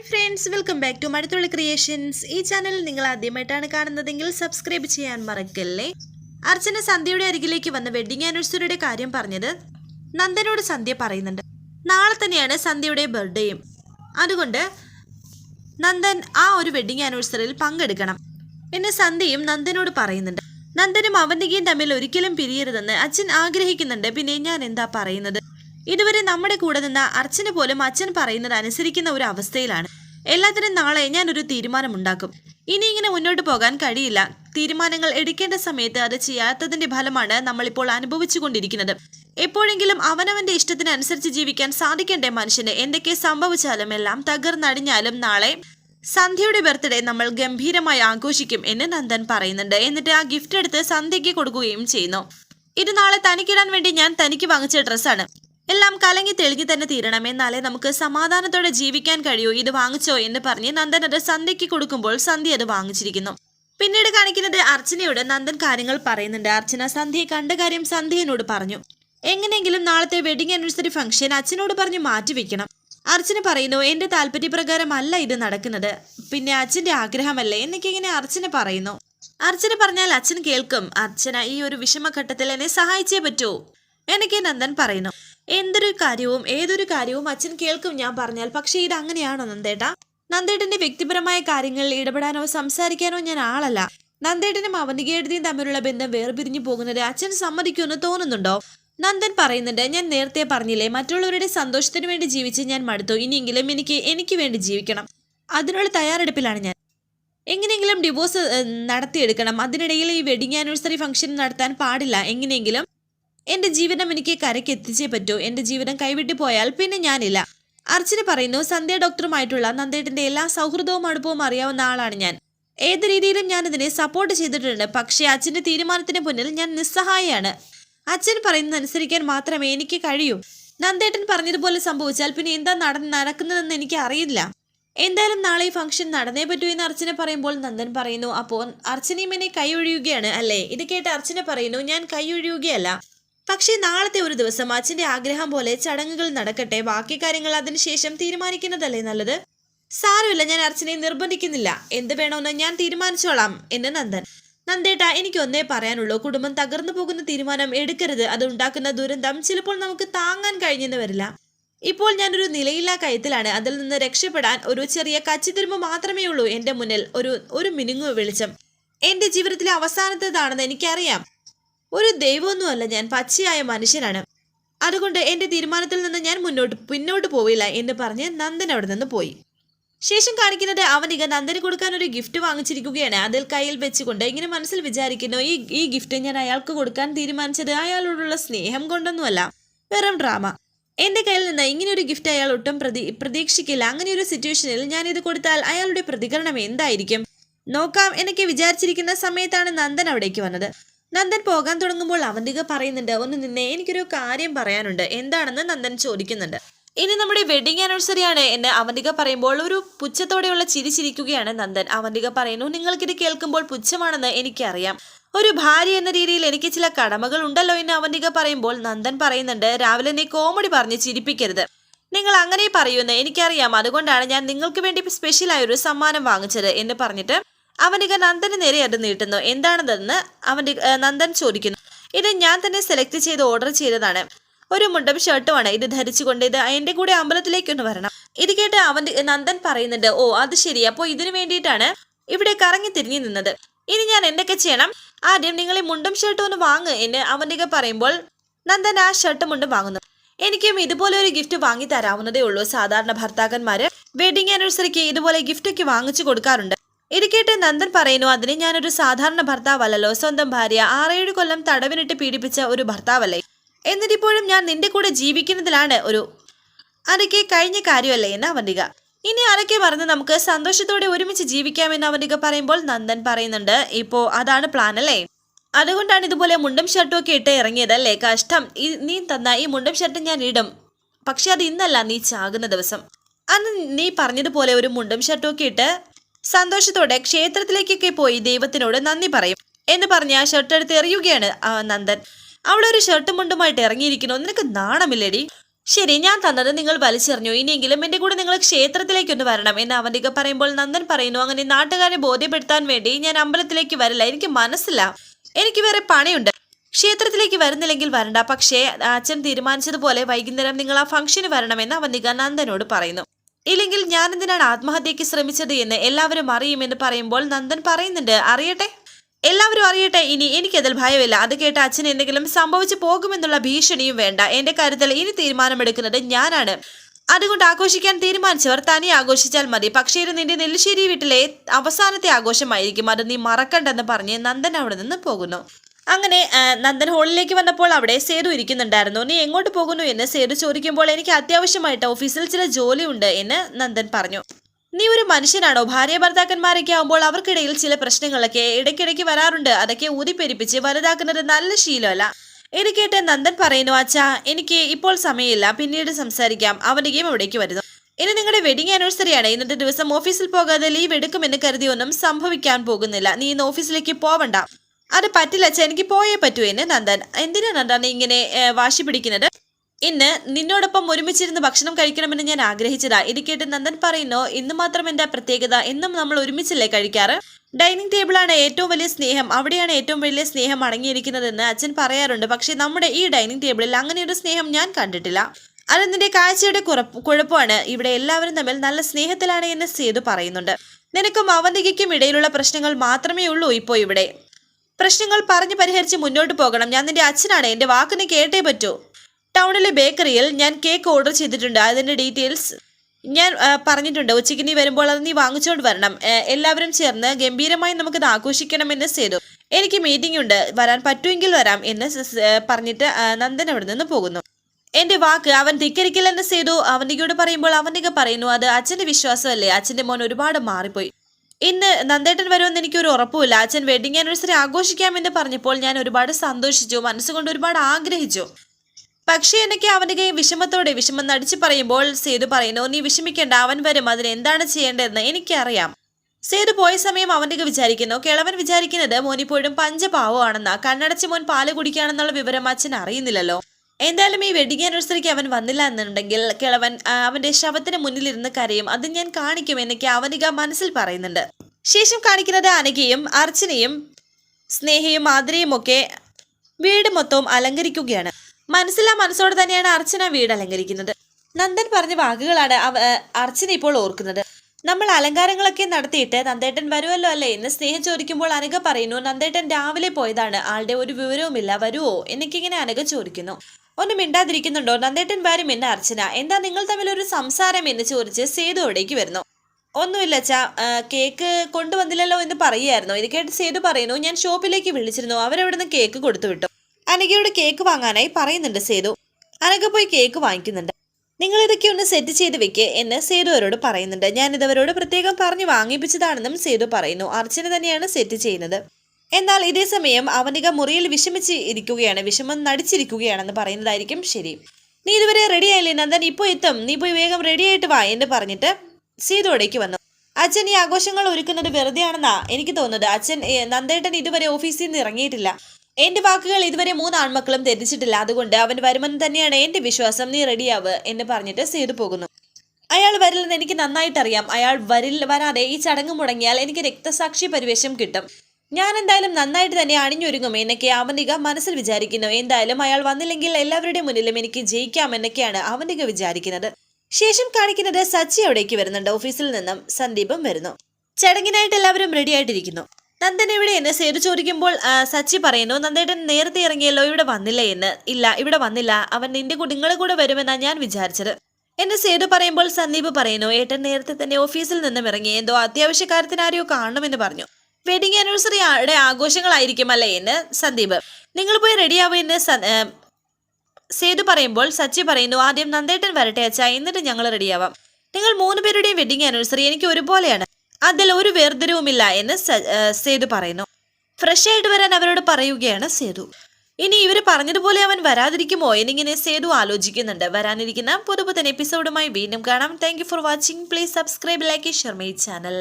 Hi friends welcome back to Mazhathulli creations ഈ channel നിങ്ങൾ ആദ്യമായിട്ടാണ് കാണുന്നതെങ്കിൽ സബ്സ്ക്രൈബ് ചെയ്യാൻ മറക്കല്ലേ? അർച്ചന സന്ധ്യയുടെ അരികിലേക്ക് വന്ന വെഡിങ് ആനിവേഴ്സറിയുടെ കാര്യം പറഞ്ഞത് നന്ദനോട് സന്ധ്യ പറയുന്നുണ്ട്. നാളെ തന്നെയാണ് സന്ധ്യയുടെ ബർത്ത്ഡേയും അതുകൊണ്ട് നന്ദൻ ആ ഒരു വെഡിങ് ആനിവേഴ്സറിയിൽ പങ്കെടുക്കണം എന്ന് സന്ധ്യയും നന്ദനോട് പറയുന്നുണ്ട്. നന്ദനും അവന്തികയും തമ്മിൽ ഒരിക്കലും പിരിയരുതെന്ന് അച്ഛൻ ആഗ്രഹിക്കുന്നുണ്ട്. പിന്നെ ഞാൻ എന്താ പറയുന്നത്? ഇതുവരെ നമ്മുടെ കൂടെ നിന്ന അർച്ചന പോലും അച്ഛൻ പറയുന്നത് അനുസരിക്കുന്ന ഒരു അവസ്ഥയിലാണ്. എല്ലാത്തിനും നാളെ ഞാൻ ഒരു തീരുമാനമുണ്ടാക്കും. ഇനി ഇങ്ങനെ മുന്നോട്ട് പോകാൻ കഴിയില്ല. തീരുമാനങ്ങൾ എടുക്കേണ്ട സമയത്ത് അത് ചെയ്യാത്തതിന്റെ ഫലമാണ് നമ്മളിപ്പോൾ അനുഭവിച്ചുകൊണ്ടിരിക്കുന്നത്. എപ്പോഴെങ്കിലും അവനവന്റെ ഇഷ്ടത്തിനനുസരിച്ച് ജീവിക്കാൻ സാധിക്കേണ്ടേ മനുഷ്യന് എന്തൊക്കെ സംഭവിച്ചാലും എല്ലാം തകർന്നടിഞ്ഞാലും നാളെ സന്ധ്യയുടെ ബർത്ത്ഡേ നമ്മൾ ഗംഭീരമായി ആഘോഷിക്കും എന്ന് നന്ദൻ പറയുന്നുണ്ട്. എന്നിട്ട് ആ ഗിഫ്റ്റ് എടുത്ത് സന്ധ്യയ്ക്ക് കൊടുക്കുകയും ചെയ്യുന്നു. ഇത് നാളെ തനിക്കിടാൻ വേണ്ടി ഞാൻ തനിക്ക് വാങ്ങിച്ച ഡ്രസ്സാണ്. എല്ലാം കലങ്ങി തെളിഞ്ഞു തന്നെ തീരണം. എന്നാലേ നമുക്ക് സമാധാനത്തോടെ ജീവിക്കാൻ കഴിയൂ. ഇത് വാങ്ങിച്ചോ എന്ന് പറഞ്ഞ് നന്ദൻ അത് സന്ധ്യയ്ക്ക് കൊടുക്കുമ്പോൾ സന്ധ്യ അത് വാങ്ങിച്ചിരിക്കുന്നു. പിന്നീട് കാണിക്കുന്നത് അർച്ചനയോട് നന്ദൻ കാര്യങ്ങൾ പറയുന്നുണ്ട്. അർച്ചന സന്ധ്യയെ കണ്ട കാര്യം സന്ധ്യനോട് പറഞ്ഞു. എങ്ങനെയെങ്കിലും നാളത്തെ വെഡിങ് ആനിവേഴ്സറി ഫംഗ്ഷൻ അച്ഛനോട് പറഞ്ഞ് മാറ്റിവെക്കണം അർച്ചന പറയുന്നു എന്റെ താല്പര്യപ്രകാരമല്ല ഇത് നടക്കുന്നത്. പിന്നെ അച്ഛന്റെ ആഗ്രഹമല്ലേ? എന്നൊക്കെ ഇങ്ങനെ അർച്ചന പറയുന്നു. അർച്ചന പറഞ്ഞാൽ അച്ഛൻ കേൾക്കും. അർച്ചന ഈ ഒരു വിഷമഘട്ടത്തിൽ എന്നെ സഹായിച്ചേ പറ്റൂ. എന്നൊക്കെ നന്ദൻ പറയുന്നു. എന്തൊരു കാര്യവും ഏതൊരു കാര്യവും അച്ഛൻ കേൾക്കും ഞാൻ പറഞ്ഞാൽ. പക്ഷേ ഇത് അങ്ങനെയാണോ നന്ദേട്ട? നന്ദേട്ടന്റെ വ്യക്തിപരമായ കാര്യങ്ങളിൽ ഇടപെടാനോ സംസാരിക്കാനോ ഞാൻ ആളല്ല. നന്ദേട്ടനും അവനികേടതിയും തമ്മിലുള്ള ബന്ധം വേർപിരിഞ്ഞു പോകുന്നത് അച്ഛൻ സമ്മതിക്കുമെന്ന് തോന്നുന്നുണ്ടോ? നന്ദൻ പറയുന്നുണ്ട് ഞാൻ നേരത്തെ പറഞ്ഞില്ലേ മറ്റുള്ളവരുടെ സന്തോഷത്തിന് വേണ്ടി ജീവിച്ച് ഞാൻ മടുത്തു. ഇനിയെങ്കിലും എനിക്ക് എനിക്ക് വേണ്ടി ജീവിക്കണം. അതിനുള്ള തയ്യാറെടുപ്പിലാണ് ഞാൻ. എങ്ങനെയെങ്കിലും ഡിവോഴ്സ് നടത്തിയെടുക്കണം. അതിനിടയിൽ ഈ വെഡിങ് ആനിവേഴ്സറി ഫംഗ്ഷൻ നടത്താൻ പാടില്ല. എങ്ങനെയെങ്കിലും എന്റെ ജീവിതം എനിക്ക് കരയ്ക്ക് എത്തിച്ചേ പറ്റൂ. എന്റെ ജീവിതം കൈവിട്ടു പോയാൽ പിന്നെ ഞാനില്ല. അർച്ചന പറയുന്നു സന്ധ്യ ഡോക്ടറുമായിട്ടുള്ള നന്ദേട്ടന്റെ എല്ലാ സൗഹൃദവും അടുപ്പവും അറിയാവുന്ന ആളാണ് ഞാൻ. ഏത് രീതിയിലും ഞാൻ ഇതിനെ സപ്പോർട്ട് ചെയ്തിട്ടുണ്ട്. പക്ഷേ അച്ഛന്റെ തീരുമാനത്തിന് മുന്നിൽ ഞാൻ നിസ്സഹായയാണ്. അച്ഛൻ പറയുന്നത് അനുസരിക്കാൻ മാത്രമേ എനിക്ക് കഴിയൂ. നന്ദേട്ടൻ പറഞ്ഞതുപോലെ സംഭവിച്ചാൽ പിന്നെ എന്താ നട നടക്കുന്നതെന്ന് എനിക്ക് അറിയില്ല. എന്തായാലും നാളെ ഈ ഫംഗ്ഷൻ നടന്നേ പറ്റൂ എന്ന് അർച്ചന പറയുമ്പോൾ നന്ദൻ പറയുന്നു അപ്പോൾ അർച്ചനയും എന്നെ കൈ ഒഴിയുകയാണ് അല്ലേ? ഇത് കേട്ട് അർച്ചന പറയുന്നു ഞാൻ കൈയൊഴിയുകയല്ല പക്ഷേ നാളത്തെ ഒരു ദിവസം അച്ഛന്റെ ആഗ്രഹം പോലെ ചടങ്ങുകൾ നടക്കട്ടെ ബാക്കി കാര്യങ്ങൾ അതിനുശേഷം തീരുമാനിക്കുന്നതല്ലേ നല്ലത്? സാരമില്ല ഞാൻ അർച്ചനയെ നിർബന്ധിക്കുന്നില്ല. എന്ത് വേണമെന്ന് ഞാൻ തീരുമാനിച്ചോളാം എന്ന് നന്ദൻ. നന്ദേട്ട എനിക്ക് ഒന്നേ പറയാനുള്ളൂ. കുടുംബം തകർന്നു പോകുന്ന തീരുമാനം എടുക്കരുത്. അത് ഉണ്ടാക്കുന്ന ദുരന്തം ചിലപ്പോൾ നമുക്ക് താങ്ങാൻ കഴിഞ്ഞെന്ന് വരില്ല. ഇപ്പോൾ ഞാനൊരു നിലയില്ലാ കയത്തിലാണ്. അതിൽ നിന്ന് രക്ഷപ്പെടാൻ ഒരു ചെറിയ കച്ചിത്തിരുമ്പ് മാത്രമേ ഉള്ളൂ. എന്റെ മുന്നിൽ ഒരു ഒരു മിനുങ്ങു വെളിച്ചം. എന്റെ ജീവിതത്തിലെ അവസാനത്തേതാണെന്ന് എനിക്കറിയാം. ഒരു ദൈവമൊന്നുമല്ല ഞാൻ പച്ചയായ മനുഷ്യനാണ്. അതുകൊണ്ട് എന്റെ തീരുമാനത്തിൽ നിന്ന് ഞാൻ മുന്നോട്ട് പിന്നോട്ട് പോവില്ല എന്ന് പറഞ്ഞ് നന്ദൻ അവിടെ നിന്ന് പോയി. ശേഷം കാണിക്കുന്നത് അവനിക നന്ദന് കൊടുക്കാൻ ഒരു ഗിഫ്റ്റ് വാങ്ങിച്ചിരിക്കുകയാണ്. അതിൽ കയ്യിൽ വെച്ചുകൊണ്ട് ഇങ്ങനെ മനസ്സിൽ വിചാരിക്കുന്നു ഈ ഈ ഗിഫ്റ്റ് ഞാൻ അയാൾക്ക് കൊടുക്കാൻ തീരുമാനിച്ചത് അയാളോടുള്ള സ്നേഹം കൊണ്ടൊന്നുമല്ല വെറും ഡ്രാമ എന്റെ കയ്യിൽ നിന്ന് ഇങ്ങനെ ഒരു ഗിഫ്റ്റ് അയാൾ ഒട്ടും പ്രതി പ്രതീക്ഷിക്കില്ല. അങ്ങനെ ഒരു സിറ്റുവേഷനിൽ ഞാൻ ഇത് കൊടുത്താൽ അയാളുടെ പ്രതികരണം എന്തായിരിക്കും? നോക്കാം എന്നൊക്കെ വിചാരിച്ചിരിക്കുന്ന സമയത്താണ് നന്ദൻ അവിടേക്ക് വന്നത്. നന്ദൻ പോകാൻ തുടങ്ങുമ്പോൾ അവന്തിക പറയുന്നുണ്ട് ഒന്ന് നിന്നെ എനിക്കൊരു കാര്യം പറയാനുണ്ട്. എന്താണെന്ന് നന്ദൻ ചോദിക്കുന്നുണ്ട്. ഇനി നമ്മുടെ വെഡിങ് ആനിവേഴ്സറി ആണ് എന്ന് അവന്തിക പറയുമ്പോൾ ഒരു പുച്ഛത്തോടെയുള്ള ചിരി ചിരിക്കുകയാണ് നന്ദൻ. അവന്തിക പറയുന്നു നിങ്ങൾക്കിത് കേൾക്കുമ്പോൾ പുച്ഛമാണെന്ന് എനിക്കറിയാം. ഒരു ഭാര്യ എന്ന രീതിയിൽ എനിക്ക് ചില കടമകൾ ഉണ്ടല്ലോ എന്ന് അവന്തിക പറയുമ്പോൾ നന്ദൻ പറയുന്നുണ്ട് രാവിലെ നീ കോമഡി പറഞ്ഞ് ചിരിപ്പിക്കരുത്. നിങ്ങൾ അങ്ങനെ പറയുമെന്ന് എനിക്കറിയാം. അതുകൊണ്ടാണ് ഞാൻ നിങ്ങൾക്ക് വേണ്ടി സ്പെഷ്യലായ ഒരു സമ്മാനം വാങ്ങിച്ചത് എന്ന് പറഞ്ഞിട്ട് അവനിക നന്ദന് നേരെ അത് നീട്ടുന്നു. എന്താണതെന്ന് അവന്റെ നന്ദൻ ചോദിക്കുന്നു. ഇത് ഞാൻ തന്നെ സെലക്ട് ചെയ്ത് ഓർഡർ ചെയ്തതാണ്. ഒരു മുണ്ടും ഷർട്ടുമാണ് ഇത് ധരിച്ചുകൊണ്ട് ഇത് അതിന്റെ കൂടെ അമ്പലത്തിലേക്കൊന്ന് വരണം. ഇത് കേട്ട് അവൻ നന്ദൻ പറയുന്നുണ്ട് ഓ അത് ശരി അപ്പോൾ ഇതിനു വേണ്ടിയിട്ടാണ് ഇവിടെ കറങ്ങി തിരിഞ്ഞു നിന്നത്. ഇനി ഞാൻ എന്തൊക്കെ ചെയ്യണം? ആദ്യം നിങ്ങൾ ഈ മുണ്ടും ഷർട്ടും ഒന്ന് വാങ്ങ്. എന്ന് അവന്റെ പറയുമ്പോൾ നന്ദൻ ആ ഷർട്ട് മുണ്ടും വാങ്ങുന്നു. എനിക്കും ഇതുപോലെ ഒരു ഗിഫ്റ്റ് വാങ്ങി തരാവുന്നതേ ഉള്ളൂ. സാധാരണ ഭർത്താക്കന്മാര് വെഡിങ് ആനിവേഴ്സറിക്ക് ഇതുപോലെ ഗിഫ്റ്റ് ഒക്കെ വാങ്ങിച്ചു കൊടുക്കാറുണ്ട്. ഇത് കേട്ട് നന്ദൻ പറയുന്നു അതിന് ഞാനൊരു സാധാരണ ഭർത്താവല്ലല്ലോ. സ്വന്തം ഭാര്യ. ആറേഴ് കൊല്ലം തടവിനിട്ട് പീഡിപ്പിച്ച ഒരു ഭർത്താവല്ലേ? എന്നിട്ടിപ്പോഴും ഞാൻ നിന്റെ കൂടെ ജീവിക്കുന്നതിലാണ് ഒരു അരയ്ക്ക് കഴിഞ്ഞ കാര്യമല്ലേ? എന്ന് അവന്തിക. ഇനി അരയ്ക്ക് പറഞ്ഞ് നമുക്ക് സന്തോഷത്തോടെ ഒരുമിച്ച് ജീവിക്കാമെന്ന് അവന്തിക പറയുമ്പോൾ നന്ദൻ പറയുന്നുണ്ട് ഇപ്പോ അതാണ് പ്ലാൻ അല്ലേ അതുകൊണ്ടാണ് ഇതുപോലെ മുണ്ടും ഷർട്ടും ഒക്കെ ഇട്ട് ഇറങ്ങിയതല്ലേ കഷ്ടം. നീ തന്ന ഈ മുണ്ടും ഷർട്ടും ഞാൻ ഇടും. പക്ഷെ അത് ഇന്നല്ല നീ ചാകുന്ന ദിവസം. അന്ന് നീ പറഞ്ഞതുപോലെ ഒരു മുണ്ടും ഷർട്ടും ഒക്കെ ഇട്ട് സന്തോഷത്തോടെ ക്ഷേത്രത്തിലേക്കൊക്കെ പോയി ദൈവത്തിനോട് നന്ദി പറയും എന്ന് പറഞ്ഞ് ആ ഷർട്ട് എടുത്ത് എറിയുകയാണ് നന്ദൻ. അവിടെ ഒരു ഷർട്ടും മുണ്ടുമായിട്ട് ഇറങ്ങിയിരിക്കുന്നു. നിനക്ക് നാണമില്ലേടി. ശരി ഞാൻ തന്നത് നിങ്ങൾ വലിച്ചെറിഞ്ഞു. ഇനിയെങ്കിലും എന്റെ കൂടെ നിങ്ങൾ ക്ഷേത്രത്തിലേക്കൊന്ന് വരണം എന്ന് അവന്തിക പറയുമ്പോൾ നന്ദൻ പറയുന്നു അങ്ങനെ നാട്ടുകാരെ ബോധ്യപ്പെടുത്താൻ വേണ്ടി ഞാൻ അമ്പലത്തിലേക്ക് വരില്ല. എനിക്ക് മനസ്സില്ല. എനിക്ക് വേറെ പണിയുണ്ട്. ക്ഷേത്രത്തിലേക്ക് വരുന്നില്ലെങ്കിൽ വരണ്ട. പക്ഷേ അച്ഛൻ തീരുമാനിച്ചതുപോലെ വൈകുന്നേരം നിങ്ങൾ ആ ഫംഗ്ഷന് വരണമെന്ന് അവന്തിക നന്ദനോട് പറയുന്നു. ഇല്ലെങ്കിൽ ഞാൻ എന്തിനാണ് ആത്മഹത്യക്ക് ശ്രമിച്ചത് എന്ന് എല്ലാവരും അറിയുമെന്ന് പറയുമ്പോൾ നന്ദൻ പറയുന്നുണ്ട്. അറിയട്ടെ? എല്ലാവരും അറിയട്ടെ. ഇനി എനിക്കതിൽ ഭയമില്ല. അത് കേട്ട് അച്ഛൻ എന്തെങ്കിലും സംഭവിച്ചു പോകുമെന്നുള്ള ഭീഷണിയും വേണ്ട. എന്റെ കാര്യത്തിൽ ഇനി തീരുമാനമെടുക്കുന്നത് ഞാനാണ്. അതുകൊണ്ട് ആഘോഷിക്കാൻ തീരുമാനിച്ചവർ തനി ആഘോഷിച്ചാൽ മതി. പക്ഷേ ഇത് നിന്റെ നെല്ലിശ്ശേരി വീട്ടിലെ അവസാനത്തെ ആഘോഷമായിരിക്കും. അത് നീ മറക്കണ്ടെന്ന് പറഞ്ഞ് നന്ദൻ അവിടെ നിന്ന് പോകുന്നു. അങ്ങനെ നന്ദൻ ഹോളിലേക്ക് വന്നപ്പോൾ അവിടെ സേതു ഇരിക്കുന്നുണ്ടായിരുന്നു. നീ എങ്ങോട്ട് പോകുന്നു? എന്ന് സേതു ചോദിക്കുമ്പോൾ എനിക്ക് അത്യാവശ്യമായിട്ട് ഓഫീസിൽ ചില ജോലിയുണ്ട് എന്ന് നന്ദൻ പറഞ്ഞു. നീ ഒരു മനുഷ്യനാണോ? ഭാര്യ ഭർത്താക്കന്മാരൊക്കെ ആവുമ്പോൾ അവർക്കിടയിൽ ചില പ്രശ്നങ്ങളൊക്കെ ഇടയ്ക്കിടയ്ക്ക് വരാറുണ്ട്. അതൊക്കെ ഊതിപ്പെരിപ്പിച്ച് വലുതാക്കുന്നത് നല്ല ശീലമല്ല. ഇത് കേട്ട് നന്ദൻ പറയുന്നു അച്ഛാ എനിക്ക് ഇപ്പോൾ സമയമില്ല. പിന്നീട് സംസാരിക്കാം. അവന്റെ ഗെയിം ഇവിടേക്ക് വരുന്നു. ഇനി നിങ്ങളുടെ വെഡിങ് ആനിവേഴ്സറിയാണ്. ഇന്നത്തെ ദിവസം ഓഫീസിൽ പോകാതെ ലീവ് എടുക്കുമെന്ന് കരുതിയൊന്നും സംഭവിക്കാൻ പോകുന്നില്ല. നീ ഇന്ന് ഓഫീസിലേക്ക് പോവണ്ട. അത് പറ്റില്ല. അച്ഛാ എനിക്ക് പോയേ പറ്റൂ. എന്ന് നന്ദൻ. എന്തിനാ നന്ദൻ ഇങ്ങനെ വാശി പിടിക്കുന്നത്? ഇന്ന് നിന്നോടൊപ്പം ഒരുമിച്ചിരുന്ന് ഭക്ഷണം കഴിക്കണമെന്ന് ഞാൻ ആഗ്രഹിച്ചതാ. ഇത് കേട്ട് നന്ദൻ പറയുന്നു ഇന്ന് മാത്രം എന്റെ പ്രത്യേകത? എന്നും നമ്മൾ ഒരുമിച്ചല്ലേ കഴിക്കാറ്? ഡൈനിങ് ടേബിളാണ് ഏറ്റവും വലിയ സ്നേഹം. അവിടെയാണ് ഏറ്റവും വലിയ സ്നേഹം അടങ്ങിയിരിക്കുന്നതെന്ന് അച്ഛൻ പറയാറുണ്ട്. പക്ഷേ നമ്മുടെ ഈ ഡൈനിങ് ടേബിളിൽ അങ്ങനെയൊരു സ്നേഹം ഞാൻ കണ്ടിട്ടില്ല. അത് നിന്റെ കാഴ്ചയുടെ കുറപ്പ് കുഴപ്പമാണ്. ഇവിടെ എല്ലാവരും തമ്മിൽ നല്ല സ്നേഹത്തിലാണ് എന്ന് സേതു പറയുന്നുണ്ട്. നിനക്കും അവന്തികയ്ക്കും ഇടയിലുള്ള പ്രശ്നങ്ങൾ മാത്രമേ ഉള്ളൂ ഇപ്പോൾ ഇവിടെ. പ്രശ്നങ്ങൾ പറഞ്ഞു പരിഹരിച്ച് മുന്നോട്ട് പോകണം. ഞാൻ നിന്റെ അച്ഛനാണ്. എന്റെ വാക്കിന് കേട്ടേ പറ്റൂ. ടൗണിലെ ബേക്കറിയിൽ ഞാൻ കേക്ക് ഓർഡർ ചെയ്തിട്ടുണ്ട്. അതിന്റെ ഡീറ്റെയിൽസ് ഞാൻ പറഞ്ഞിട്ടുണ്ട്. ഉച്ചയ്ക്ക് നീ വരുമ്പോൾ അത് നീ വാങ്ങിച്ചുകൊണ്ട് വരണം. എല്ലാവരും ചേർന്ന് ഗംഭീരമായി നമുക്കത് ആഘോഷിക്കണമെന്ന് സേതു. എനിക്ക് മീറ്റിംഗ് ഉണ്ട്. വരാൻ പറ്റുമെങ്കിൽ വരാം എന്ന് പറഞ്ഞിട്ട് നന്ദൻ അവിടെ നിന്ന് പോകുന്നു. എന്റെ വാക്ക് അവൻ ധിക്കരിക്കില്ലെന്ന് സേതു അവനികയോട് പറയുമ്പോൾ അവനിക പറയുന്നു അത് അച്ഛന്റെ വിശ്വാസമല്ലേ? അച്ഛന്റെ മോൻ ഒരുപാട് മാറിപ്പോയി. ഇന്ന് നന്ദേട്ടൻ വരുമെന്ന് എനിക്കൊരു ഉറപ്പുമില്ല. അച്ഛൻ വെഡിങ് ആനിവേഴ്സറി ആഘോഷിക്കാമെന്ന് പറഞ്ഞപ്പോൾ ഞാൻ ഒരുപാട് സന്തോഷിച്ചു. മനസ്സുകൊണ്ട് ഒരുപാട് ആഗ്രഹിച്ചു. പക്ഷേ എനിക്ക് അവന്റെ വിഷമത്തോടെ വിഷമം നടിച്ചു പറയുമ്പോൾ സേതു പറയുന്നു നീ വിഷമിക്കേണ്ട അവൻ വരും. അതിന് എന്താണ് ചെയ്യേണ്ടതെന്ന് എനിക്കറിയാം. സേതു പോയ സമയം അവന്റെ വിചാരിക്കുന്നു. കിളവൻ വിചാരിക്കുന്നത് മോനിപ്പോഴും പഞ്ചപാവമാണെന്നാ. കണ്ണടച്ച് മോൻ പാൽ കുടിക്കുകയാണെന്നുള്ള വിവരം അച്ഛൻ അറിയുന്നില്ലല്ലോ. എന്തായാലും ഈ വെഡിങ് ആനിവേഴ്സറിക്ക് അവൻ വന്നില്ല എന്നുണ്ടെങ്കിൽ കിളവൻ അവന്റെ ശവത്തിന് മുന്നിലിരുന്ന് കരയും. അത് ഞാൻ കാണിക്കും എന്നൊക്കെ അവനിക മനസ്സിൽ പറയുന്നുണ്ട്. ശേഷം കാണിക്കുന്നത് അനഘയും അർച്ചനയും സ്നേഹയും ആതിരയും ഒക്കെ വീട് മൊത്തവും അലങ്കരിക്കുകയാണ്. മനസ്സിലാ മനസ്സോട് തന്നെയാണ് അർച്ചന വീട് അലങ്കരിക്കുന്നത്. നന്ദൻ പറഞ്ഞ വാക്കുകളാണ് അർച്ചന ഇപ്പോൾ ഓർക്കുന്നത്. നമ്മൾ അലങ്കാരങ്ങളൊക്കെ നടത്തിയിട്ട് നന്ദേട്ടൻ വരുമല്ലോ അല്ലേ? എന്ന് സ്നേഹം ചോദിക്കുമ്പോൾ അനഘ പറയുന്നു നന്ദേട്ടൻ രാവിലെ പോയതാണ്. ആളുടെ ഒരു വിവരവുമില്ല. വരുവോ? എനിക്കിങ്ങനെ അനഘ ചോദിക്കുന്നു. ഒന്ന് മിണ്ടാതിരിക്കുന്നുണ്ടോ? നന്ദേട്ടൻ ഭാര്യം എന്നെ അർച്ചന. എന്താ നിങ്ങൾ തമ്മിൽ ഒരു സംസാരം എന്ന് ചോദിച്ച് സേതു അവിടേക്ക് വരുന്നു. ഒന്നുമില്ല അച്ഛാ കേക്ക് കൊണ്ടുവന്നില്ലല്ലോ എന്ന് പറയുമായിരുന്നു ഇത് കേട്ട് സേതു പറയുന്നു ഞാൻ ഷോപ്പിലേക്ക് വിളിച്ചിരുന്നു. അവരവിടുന്ന് കേക്ക് കൊടുത്തു വിട്ടു. അനഘയോട് കേക്ക് വാങ്ങാനായി പറയുന്നുണ്ട് സേതു. അനഘ പോയി കേക്ക് വാങ്ങിക്കുന്നുണ്ട്. നിങ്ങൾ ഇതൊക്കെ ഒന്ന് സെറ്റ് ചെയ്ത് വെക്കേ എന്ന് സേതു അവരോട് പറയുന്നുണ്ട്. ഞാൻ ഇതവരോട് പ്രത്യേകം പറഞ്ഞ് വാങ്ങിപ്പിച്ചതാണെന്നും സേതു പറയുന്നു. അർച്ചന തന്നെയാണ് സെറ്റ് ചെയ്യുന്നത്. എന്നാൽ ഇതേ സമയം അവനിക മുറിയിൽ വിഷമിച്ച് ഇരിക്കുകയാണ് വിഷമം നടിച്ചിരിക്കുകയാണെന്ന് പറയുന്നതായിരിക്കും ശരി. നീ ഇതുവരെ റെഡി ആയില്ലേ നന്ദൻ? ഇപ്പോൾ എത്തും. നീ പോയി വേഗം റെഡി ആയിട്ട് വാ എന്ന് പറഞ്ഞിട്ട് സീതോടേക്ക് വന്നു. അച്ഛൻ ഈ ആഘോഷങ്ങൾ ഒരുക്കുന്നത് വെറുതെയാണെന്നാ എനിക്ക് തോന്നുന്നത്. അച്ഛൻ നന്ദേട്ടൻ ഇതുവരെ ഓഫീസിൽ നിന്ന് ഇറങ്ങിയിട്ടില്ല. എന്റെ വാക്കുകൾ ഇതുവരെ മൂന്ന് ആൺമക്കളും തെറ്റിച്ചിട്ടില്ല അതുകൊണ്ട് അവൻ വരുമെന്ന് തന്നെയാണ് എന്റെ വിശ്വാസം. നീ റെഡിയാവ് എന്ന് പറഞ്ഞിട്ട് സീതു പോകുന്നു. അയാൾ വരില്ലെന്ന് എനിക്ക് നന്നായിട്ടറിയാം. അയാൾ വരിൽ വരാതെ ഈ ചടങ്ങ് മുടങ്ങിയാൽ എനിക്ക് രക്തസാക്ഷി പരിവേഷം കിട്ടും. ഞാൻ എന്തായാലും നന്നായിട്ട് തന്നെ അണിഞ്ഞൊരുങ്ങും എന്നൊക്കെ അവന്തിക മനസ്സിൽ വിചാരിക്കുന്നു. എന്തായാലും അയാൾ വന്നില്ലെങ്കിൽ എല്ലാവരുടെ മുന്നിലും എനിക്ക് ജയിക്കാം എന്നൊക്കെയാണ് അവനിക വിചാരിക്കുന്നത്. ശേഷം കാണിക്കുന്നത് സച്ചി അവിടേക്ക് വരുന്നുണ്ട്. ഓഫീസിൽ നിന്നും സന്ദീപും വരുന്നു. ചടങ്ങിനായിട്ട് എല്ലാവരും റെഡി ആയിട്ടിരിക്കുന്നു. നന്ദൻ ഇവിടെ എന്ന് സേതു ചോദിക്കുമ്പോൾ സച്ചി പറയുന്നു നന്ദേട്ടൻ നേരത്തെ ഇറങ്ങിയല്ലോ ഇവിടെ വന്നില്ല എന്ന്. ഇല്ല ഇവിടെ വന്നില്ല. അവൻ നിന്റെ നിങ്ങളെ കൂടെ വരുമെന്നാ ഞാൻ വിചാരിച്ചത്. എന്ന് സേതു പറയുമ്പോൾ സന്ദീപ് പറയുന്നു ഏട്ടൻ നേരത്തെ തന്നെ ഓഫീസിൽ നിന്നും ഇറങ്ങി. എന്തോ അത്യാവശ്യ കാര്യത്തിനാരെയോ കാണണമെന്ന് പറഞ്ഞു. വെഡിങ് ആനിവേഴ്സറിയുടെ ആഘോഷങ്ങളായിരിക്കും അല്ലേ എന്ന് സന്ദീപ്? നിങ്ങൾ പോയി റെഡിയാവും എന്ന് സേതു പറയുമ്പോൾ സച്ചി പറയുന്നു ആദ്യം നന്ദേട്ടൻ വരട്ടെ അച്ഛാ എന്നിട്ട് ഞങ്ങൾ റെഡിയാവാം നിങ്ങൾ മൂന്ന് പേരുടെയും വെഡിങ് ആനിവേഴ്സറി എനിക്ക് ഒരുപോലെയാണ്. അതിൽ ഒരു വേർതിരിവുമില്ല എന്ന് സേതു പറയുന്നു. ഫ്രഷ് ആയിട്ട് വരാൻ അവരോട് പറയുകയാണ് സേതു. ഇനി ഇവർ പറഞ്ഞതുപോലെ അവൻ വരാതിരിക്കുമോ എന്നിങ്ങനെ സേതു ആലോചിക്കുന്നുണ്ട്. വരാനിരിക്കുന്ന പുതുപുത്തൻ എപ്പിസോഡുമായി വീണ്ടും കാണാം. Thank for watching please subscribe like share my channel